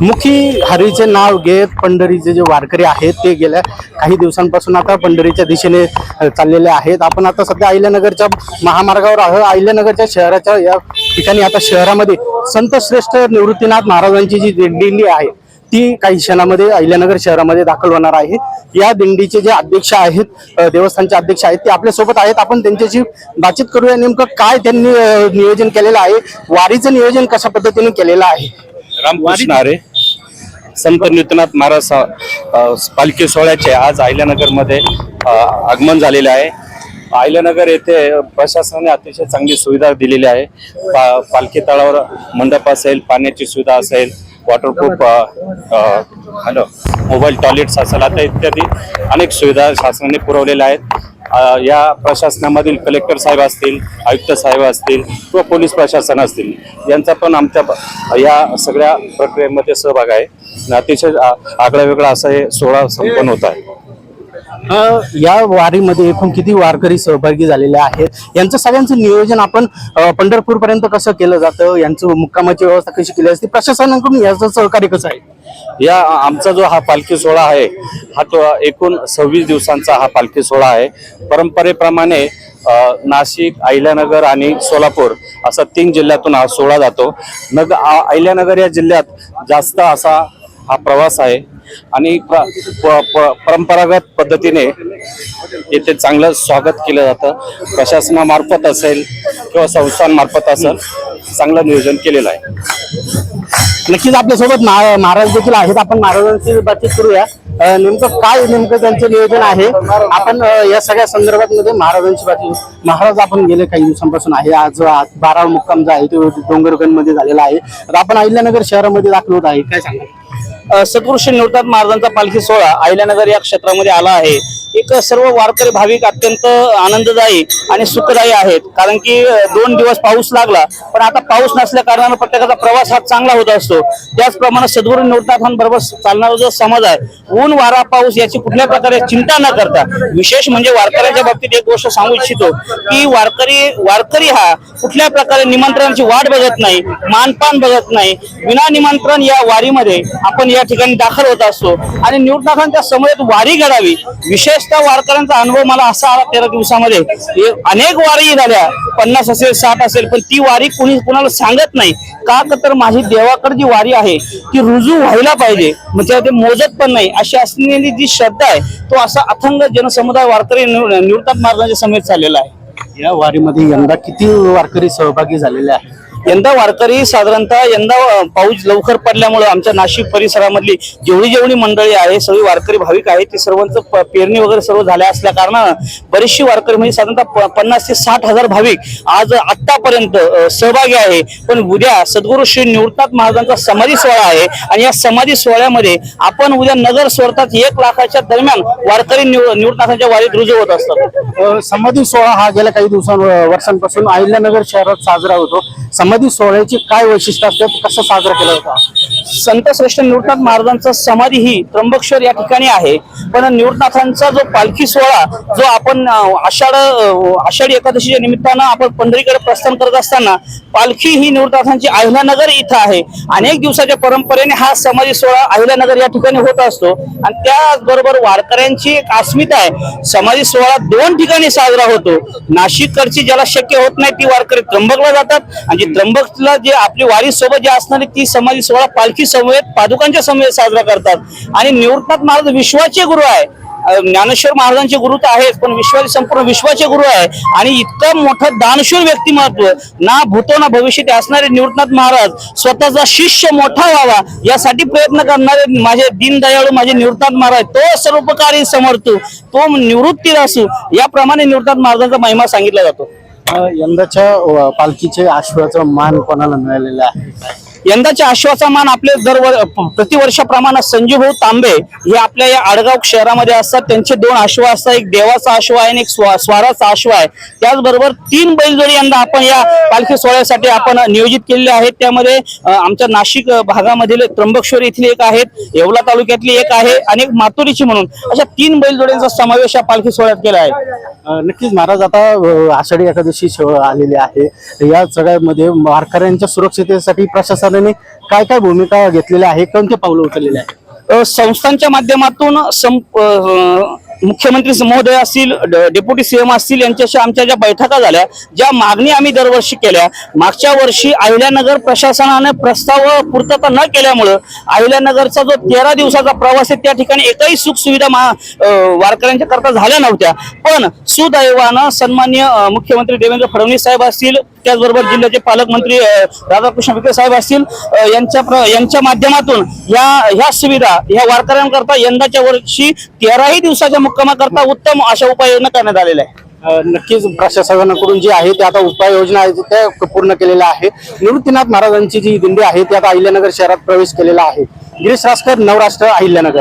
मुखी हरीचे नाव घेत पंढरीचे जे वारकरी आहेत ते गेल्या काही दिवसांपासून आता पंढरीच्या दिशेने चाललेले आहेत. आपण आता सध्या अहिल्यानगरच्या महामार्गावर आहोत. अहिल्यानगरच्या शहराच्या या ठिकाणी आता शहरामध्ये संत श्रेष्ठ निवृत्तीनाथ महाराजांची जी दिंडी आहे ती काही क्षणामध्ये अहिल्यानगर शहरामध्ये दाखल होणार आहे. या दिंडीचे जे अध्यक्ष आहेत देवस्थानचे अध्यक्ष आहेत ते आपल्यासोबत आहेत. आपण त्यांच्याशी बातचीत करूया नेमकं काय त्यांनी नियोजन केलेलं आहे वारीचं नियोजन कशा पद्धतीने केलेलं आहे? रामकृष्ण आरे संत नितनाथ महाराज सा- पालखी सोहळ्याचे आज अहिल्यानगरमध्ये आगमन झालेले आहे. अहिल्यानगर येथे प्रशासनाने अतिशय चांगली सुविधा दिलेली आहे. पा पालखी तळावर मंडप असेल पाण्याची सुविधा असेल वॉटरप्रूफ हॅलो मोबाईल टॉयलेट्स असेल आता इत्यादी अनेक सुविधा शासनाने पुरवलेल्या आहेत. या प्रशासनामधील कलेक्टर साहेब असतील आयुक्त साहेब असतील किंवा पोलीस प्रशासन असतील यांचा पण आमच्या या सगळ्या प्रक्रियेमध्ये सहभाग आहे. अतिशय आ- आगळा वेगळा असा हे सोहळा संपन्न होत आहे. या वारीमध्ये एकूण किती वारकरी सहभागी झालेले आहेत? यांचं सगळ्यांचं नियोजन आपण पंढरपूर पर्यंत कसं केलं जातं? यांचं मुक्कामाची व्यवस्था कशी केली असते प्रशासनाकडून याचं सहकार्य कसं आहे? या आमचा जो हा पालखी सोहळा आहे हा तो एकूण सव्वीस दिवसांचा हा पालखी सोहळा आहे. परंपरेप्रमाणे नाशिक अहिल्यानगर आणि सोलापूर असा तीन जिल्ह्यातून हा सोहळा जातो. नग अहिल्यानगर या जिल्ह्यात जास्त असा हा प्रवास आहे. आणि प- प- परंपरागत पद्धतीने येथे चांगलं स्वागत केलं जातं. प्रशासनामार्फत असेल किंवा संस्थांमार्फत असेल चांगलं नियोजन केलेलं आहे. नक्कीच आपल्यासोबत महा- महाराज देखील आहेत. आपण महाराजांची बातचीत करूया. नेमकं काय नेमकं त्यांचं नियोजन आहे? आपण या सगळ्या संदर्भात मध्ये महाराजांची बातचीत महाराज आपण गेले काही दिवसांपासून आहे. आज आज बारा मुक्काम जो आहे तो डोंगरगणमध्ये झालेला आहे. आपण अहिल्यानगर शहरामध्ये दाखल होत आहे. काय सांगा अ, सत्पुरुष निवृत्तात महाराजांचा पालखी सोहळा अहिल्यानगर या क्षेत्रामध्ये आला आहे. एक सर्व वारकरी भाविक अत्यंत आनंददायी आणि सुखदायी आहेत. कारण की दोन दिवस पाऊस लागला पण आता पाऊस नसल्या कारणानं प्रत्येकाचा प्रवास हा चांगला होत असतो. त्याचप्रमाणे सद्गुरू निवृत्तनाथांबरोबर चालणारा जो समाज आहे ऊन वारा पाऊस याची कुठल्या प्रकारे चिंता न करता विशेष म्हणजे वारकऱ्यांच्या बाबतीत एक गोष्ट सांगू इच्छितो की वारकरी वारकरी हा कुठल्या प्रकारे निमंत्रणाची वाट बघत नाही मानपान बघत नाही. विना निमंत्रण या वारीमध्ये आपण या ठिकाणी दाखल होत असतो. आणि निवृत्तनाथांच्या समोर वारी घडावी विशेष त्या वारकऱ्यांचा अनुभव मला असा आला तेरा दिवसामध्ये. हे अनेक वारी झाल्या. पन्नास असेल साठ असेल पण ती वारी कुणी कुणाला सांगत नाही. का तर माझी देवाकडे जी वारी आहे ती रुजू व्हायला पाहिजे. म्हणजे ते मोजत पण नाही. अशी असलेली जी श्रद्धा आहे तो असा अथंग जनसमुदाय वारकरी निव- निवृत्तात महाराजांच्या समेत झालेला आहे. या वारीमध्ये यंदा किती वारकरी सहभागी झालेले आहेत? यंदा वारकरी साधारणतः यंदा पाऊस लवकर पडल्यामुळे आमच्या नाशिक परिसरामधली जेवढी जेवढी मंडळी आहे सगळी वारकरी भाविक आहे ती सर्वांचं पेरणी वगैरे सर्व झाल्या असल्या कारणानं बरीचशी वारकरी म्हणजे साधारणतः पन्नास ते साठ हजार भाविक आज आतापर्यंत सहभागी आहे. पण उद्या सद्गुरू श्री निवृत्तनाथ महाराजांचा समाधी सोहळा आहे आणि या समाधी सोहळ्यामध्ये आपण उद्या नगर सोडतात एक लाखाच्या दरम्यान वारकरी निवृत्तनाथांच्या वारीत रुजू होत असतात. समाधी सोहळा हा गेल्या काही दिवसां वर्षांपासून अहिल्यानगर शहरात साजरा होतो. समाधी सोहळ्याची काय वैशिष्ट्य असतात कसं साजरा केला होतं संत श्रेष्ठ निवृत्तनाथ महाराजांचा समाधी ही त्र्यंबकेश्वर या ठिकाणी आहे. पण निवृत्तनाथांचा जो पालखी सोहळा जो आपण आषाढ आषाढी एकादशीच्या निमित्तानं आपण पंढरीकडे प्रस्थान करत असताना पालखी ही निवृत्तनाथांची अहिल्यानगर इथं आहे. अनेक दिवसाच्या परंपरेने हा समाधी सोहळा अहिल्यानगर या ठिकाणी होत असतो. आणि त्याचबरोबर वारकऱ्यांची एक अस्मिता आहे. समाधी सोहळा दोन ठिकाणी साजरा होतो. नाशिककडची ज्याला शक्य होत नाही ती वारकरी त्र्यंबकला जातात. आणि त्र्यंबकला जे आपली वारी सोबत जे असणारी ती समाधी सोहळा पालखी समवेत पादुकांच्या समवेत साजरा करतात. आणि निवृत्तनाथ महाराज विश्वाचे गुरु आहे. ज्ञानेश्वर महाराजांचे गुरु तर आहेत पण विश्वाचे संपूर्ण विश्वाचे गुरु आहे. आणि इतकं मोठं दानशूर व्यक्तिमत्व ना भूतो ना भविष्य असणारे निवृत्तनाथ महाराज स्वतःचा शिष्य मोठा व्हावा यासाठी प्रयत्न करणारे माझे दीनदयाळू माझे निवृत्तनाथ महाराज तो सर्वोपकारी समर्थू तो निवृत्ती असू याप्रमाणे निवृत्तनाथ महाराजांचा महिमा सांगितला जातो. यंदाच्या पालखीचे आश्वाचं मान कोणाला मिळालेलं आहे? यंदाच्या आश्वाचा मान आपले दरवर प्रतिवर्षाप्रमाणे संजीवभाऊ तांबे हे आपल्या या आडगाव शहरामध्ये असतात. त्यांचे दोन आश्वा असतात. एक देवाचा आश्वा आहे आणि एक स्वा- स्वाराचा आश्वा आहे. त्याचबरोबर तीन बैलजोडी यंदा आपण या पालखी सोहळ्यासाठी आपण नियोजित केलेले आहेत. त्यामध्ये आमच्या नाशिक भागामधील त्र्यंबकेश्वर येथील एक आहेत येवला तालुक्यातली एक आहे आणि एक मातुरीची म्हणून अशा तीन बैलजोड्यांचा समावेश या पालखी सोहळ्यात केला आहे. नक्कीच महाराज आता आषाढी एकादशी आलेली आहे. या सगळ्यामध्ये वारकऱ्यांच्या सुरक्षितेसाठी प्रशासन दादांनी काय काय भूमिका घेतलेल्या आहे कोणते पावलं उचललेले आहे संस्थांच्या माध्यमातून सं मुख्यमंत्री महोदय असतील ड- डेप्युटी सीएम असतील यांच्याशी आमच्या ज्या बैठका झाल्या ज्या मागणी आम्ही दरवर्षी केल्या मागच्या वर्षी अहिल्यानगर प्रशासनाने प्रस्ताव पूर्तता न केल्यामुळं अहिल्यानगरचा जो तेरा दिवसाचा प्रवास आहे त्या ठिकाणी एकही सुखसुविधा मा वारकऱ्यांच्या करता झाल्या नव्हत्या. पण सुदैवानं सन्मान्य मुख्यमंत्री देवेंद्र फडणवीस साहेब असतील त्याचबरोबर जिल्ह्याचे पालकमंत्री राधाकृष्ण विखे साहेब असतील यांच्या प्र- यांच्या माध्यमातून ह्या ह्या सुविधा ह्या वारकऱ्यांकरता यंदाच्या वर्षी तेराही दिवसाच्या मुक्कामाकरता उत्तम अशा उपाययोजना करण्यात आलेल्या आहे नक्कीच प्रशासनाकडून जी आहे ते आता उपाययोजना आहे त्या पूर्ण केलेल्या आहे. निवृत्तीनाथ महाराजांची जी दिंडी आहे ती आता अहिल्यानगर शहरात प्रवेश केलेला आहे. गिरीश रासकर नवराष्ट्र अहिल्यानगर.